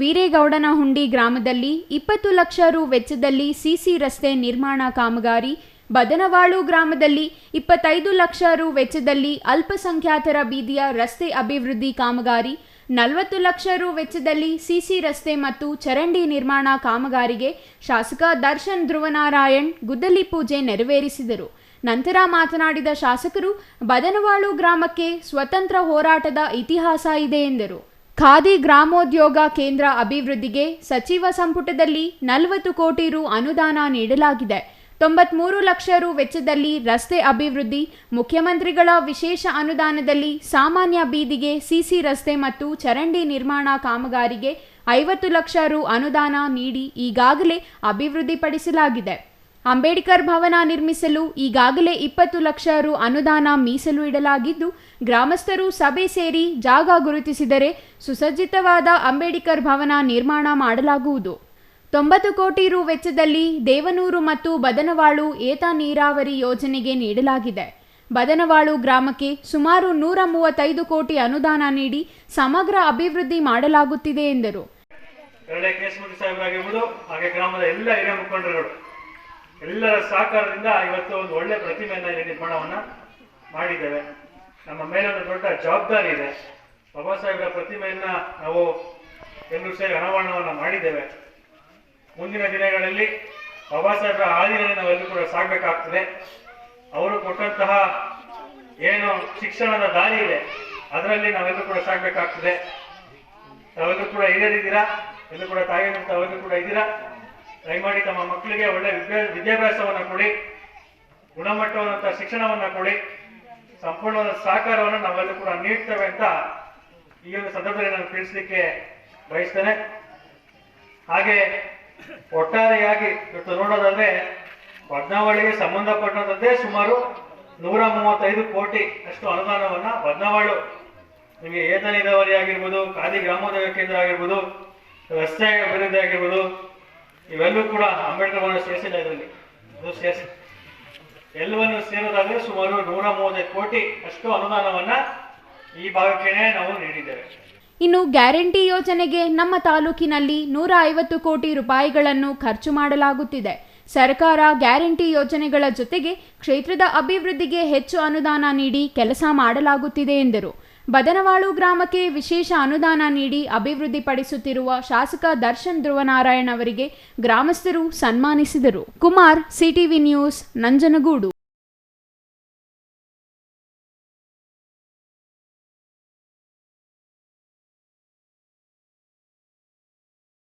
ವೀರೇಗೌಡನಹುಂಡಿ ಗ್ರಾಮದಲ್ಲಿ ಇಪ್ಪತ್ತು ಲಕ್ಷ ರು ವೆಚ್ಚದಲ್ಲಿ ಸಿಸಿ ರಸ್ತೆ ನಿರ್ಮಾಣ ಕಾಮಗಾರಿ. ಬದನವಾಳು ಗ್ರಾಮದಲ್ಲಿ ಇಪ್ಪತ್ತೈದು ಲಕ್ಷ ರು ವೆಚ್ಚದಲ್ಲಿ ಅಲ್ಪಸಂಖ್ಯಾತರ ಬೀದಿಯ ರಸ್ತೆ ಅಭಿವೃದ್ಧಿ ಕಾಮಗಾರಿ. ನಲವತ್ತು ಲಕ್ಷ ರು ವೆಚ್ಚದಲ್ಲಿ ಸಿಸಿ ರಸ್ತೆ ಮತ್ತು ಚರಂಡಿ ನಿರ್ಮಾಣ ಕಾಮಗಾರಿಗೆ ಶಾಸಕ ದರ್ಶನ್ ಧ್ರುವನಾರಾಯಣ್ ಗುದ್ದಲಿ ಪೂಜೆ ನೆರವೇರಿಸಿದರು. ನಂತರ ಮಾತನಾಡಿದ ಶಾಸಕರು, ಬದನವಾಳು ಗ್ರಾಮಕ್ಕೆ ಸ್ವತಂತ್ರ ಹೋರಾಟದ ಇತಿಹಾಸ ಇದೆ ಎಂದರು. ಖಾದಿ ಗ್ರಾಮೋದ್ಯೋಗ ಕೇಂದ್ರ ಅಭಿವೃದ್ಧಿಗೆ ಸಚಿವ ಸಂಪುಟದಲ್ಲಿ ನಲವತ್ತು ಕೋಟಿ ರು ಅನುದಾನ ನೀಡಲಾಗಿದೆ. ತೊಂಬತ್ಮೂರು ಲಕ್ಷ ರು ವೆಚ್ಚದಲ್ಲಿ ರಸ್ತೆ ಅಭಿವೃದ್ಧಿ, ಮುಖ್ಯಮಂತ್ರಿಗಳ ವಿಶೇಷ ಅನುದಾನದಲ್ಲಿ ಸಾಮಾನ್ಯ ಬೀದಿಗೆ ಸಿಸಿ ರಸ್ತೆ ಮತ್ತು ಚರಂಡಿ ನಿರ್ಮಾಣ ಕಾಮಗಾರಿಗೆ ಐವತ್ತು ಲಕ್ಷ ರು ಅನುದಾನ ನೀಡಿ ಈಗಾಗಲೇ ಅಭಿವೃದ್ಧಿಪಡಿಸಲಾಗಿದೆ. ಅಂಬೇಡ್ಕರ್ ಭವನ ನಿರ್ಮಿಸಲು ಈಗಾಗಲೇ ಇಪ್ಪತ್ತು ಲಕ್ಷ ರು ಅನುದಾನ ಮೀಸಲು ಇಡಲಾಗಿದ್ದು, ಗ್ರಾಮಸ್ಥರು ಸಭೆ ಸೇರಿ ಜಾಗ ಗುರುತಿಸಿದರೆ ಸುಸಜ್ಜಿತವಾದ ಅಂಬೇಡ್ಕರ್ ಭವನ ನಿರ್ಮಾಣ ಮಾಡಲಾಗುವುದು. ತೊಂಬತ್ತು ಕೋಟಿ ರು ವೆಚ್ಚದಲ್ಲಿ ದೇವನೂರು ಮತ್ತು ಬದನವಾಳು ಏತ ನೀರಾವರಿ ಯೋಜನೆಗೆ ನೀಡಲಾಗಿದೆ. ಬದನವಾಳು ಗ್ರಾಮಕ್ಕೆ ಸುಮಾರು ನೂರ ಮೂವತ್ತೈದು ಕೋಟಿ ಅನುದಾನ ನೀಡಿ ಸಮಗ್ರ ಅಭಿವೃದ್ಧಿ ಮಾಡಲಾಗುತ್ತಿದೆ ಎಂದರು. ಹಾಗೆ ಗ್ರಾಮದ ಎಲ್ಲ ಹಿರಿಯ ಮುಖಂಡರುಗಳು. ಎಲ್ಲರ ಸಹಕಾರದಿಂದ ಇವತ್ತು ಒಂದು ಒಳ್ಳೆ ಪ್ರತಿಮೆಯನ್ನ ಇಲ್ಲಿ ನಿರ್ಮಾಣವನ್ನ ಮಾಡಿದ್ದೇವೆ. ನಮ್ಮ ಮೇಲೆ ಒಂದು ದೊಡ್ಡ ಜವಾಬ್ದಾರಿ ಇದೆ. ಬಾಬಾ ಸಾಹೇಬರ ಪ್ರತಿಮೆಯನ್ನ ನಾವು ಎಲ್ಲರೂ ಸೇರಿ ಅನಾವರಣವನ್ನ ಮಾಡಿದ್ದೇವೆ. ಮುಂದಿನ ದಿನಗಳಲ್ಲಿ ಬಾಬಾ ಸಾಹೇಬರ ಹಾದಿನಲ್ಲಿ ನಾವೆಲ್ಲರೂ ಕೂಡ ಸಾಗಬೇಕಾಗ್ತದೆ. ಅವರು ಕೊಟ್ಟಂತಹ ಏನು ಶಿಕ್ಷಣದ ದಾರಿ ಇದೆ, ಅದರಲ್ಲಿ ನಾವೆಲ್ಲರೂ ಕೂಡ ಸಾಗಬೇಕಾಗ್ತದೆ. ತಾವೆಲ್ಲರೂ ಕೂಡ ಹಿರಿಯರಿದ್ದೀರಾ? ಎಲ್ಲರೂ ಕೂಡ ತಾಯಿಯನ್ನು ತಾವೆಲ್ಲರೂ ಕೂಡ ಇದ್ದೀರಾ? ದಯಮಾಡಿ ತಮ್ಮ ಮಕ್ಕಳಿಗೆ ಒಳ್ಳೆ ವಿದ್ಯಾ, ವಿದ್ಯಾಭ್ಯಾಸವನ್ನ ಕೊಡಿ ಗುಣಮಟ್ಟವಾದಂತಹ ಶಿಕ್ಷಣವನ್ನ ಕೊಡಿ, ಸಂಪೂರ್ಣವಾದ ಸಹಕಾರವನ್ನು ನಾವೆಲ್ಲರೂ ಕೂಡ ನೀಡ್ತೇವೆ ಅಂತ ಈ ಒಂದು ಸಂದರ್ಭದಲ್ಲಿ ನಾನು ತಿಳಿಸ್ಲಿಕ್ಕೆ ಬಯಸ್ತೇನೆ. ಹಾಗೆ ಒಟ್ಟಾರೆಯಾಗಿ ಇವತ್ತು ನೋಡೋದಾದ್ರೆ ಬದ್ನಾವಳಿಗೆ ಸಂಬಂಧಪಟ್ಟಂತದ್ದೇ ಸುಮಾರು ನೂರ ಮೂವತ್ತೈದು ಕೋಟಿ ಅಷ್ಟು ಅನುದಾನವನ್ನ ಬದ್ನಾವಳು ನಿಮಗೆ ಏತ ನೀರಾವರಿ ಆಗಿರ್ಬೋದು, ಖಾದಿ ಗ್ರಾಮೋದ್ಯೋಗ ಕೇಂದ್ರ ಆಗಿರ್ಬೋದು, ರಸ್ತೆ ಅಭಿವೃದ್ಧಿ ಆಗಿರ್ಬೋದು ಇವೆಲ್ಲವೂ ಕೂಡ ಅಂಬೇಡ್ಕರ್ ಭವನ ಸೇರಿಸಿಲ್ಲ ಇದರಲ್ಲಿ. ಸೇರಿಸಿ, ಎಲ್ಲವನ್ನು ಸೇರೋದಾದ್ರೆ ಸುಮಾರು ನೂರ ಮೂವತ್ತೈದು ಕೋಟಿ ಅಷ್ಟು ಅನುದಾನವನ್ನ ಈ ಭಾಗಕ್ಕೆ ನಾವು ನೀಡಿದ್ದೇವೆ. ಇನ್ನು ಗ್ಯಾರಂಟಿ ಯೋಜನೆಗೆ ನಮ್ಮ ತಾಲೂಕಿನಲ್ಲಿ ನೂರ ಐವತ್ತು ಕೋಟಿ ರೂಪಾಯಿಗಳನ್ನು ಖರ್ಚು ಮಾಡಲಾಗುತ್ತಿದೆ. ಸರ್ಕಾರ ಗ್ಯಾರಂಟಿ ಯೋಜನೆಗಳ ಜೊತೆಗೆ ಕ್ಷೇತ್ರದ ಅಭಿವೃದ್ಧಿಗೆ ಹೆಚ್ಚು ಅನುದಾನ ನೀಡಿ ಕೆಲಸ ಮಾಡಲಾಗುತ್ತಿದೆ ಎಂದರು. ಬದನವಾಳು ಗ್ರಾಮಕ್ಕೆ ವಿಶೇಷ ಅನುದಾನ ನೀಡಿ ಅಭಿವೃದ್ಧಿಪಡಿಸುತ್ತಿರುವ ಶಾಸಕ ದರ್ಶನ್ ಧ್ರುವನಾರಾಯಣ್ ಅವರಿಗೆ ಗ್ರಾಮಸ್ಥರು ಸನ್ಮಾನಿಸಿದರು. Kumar, CTV news, Nanjangud.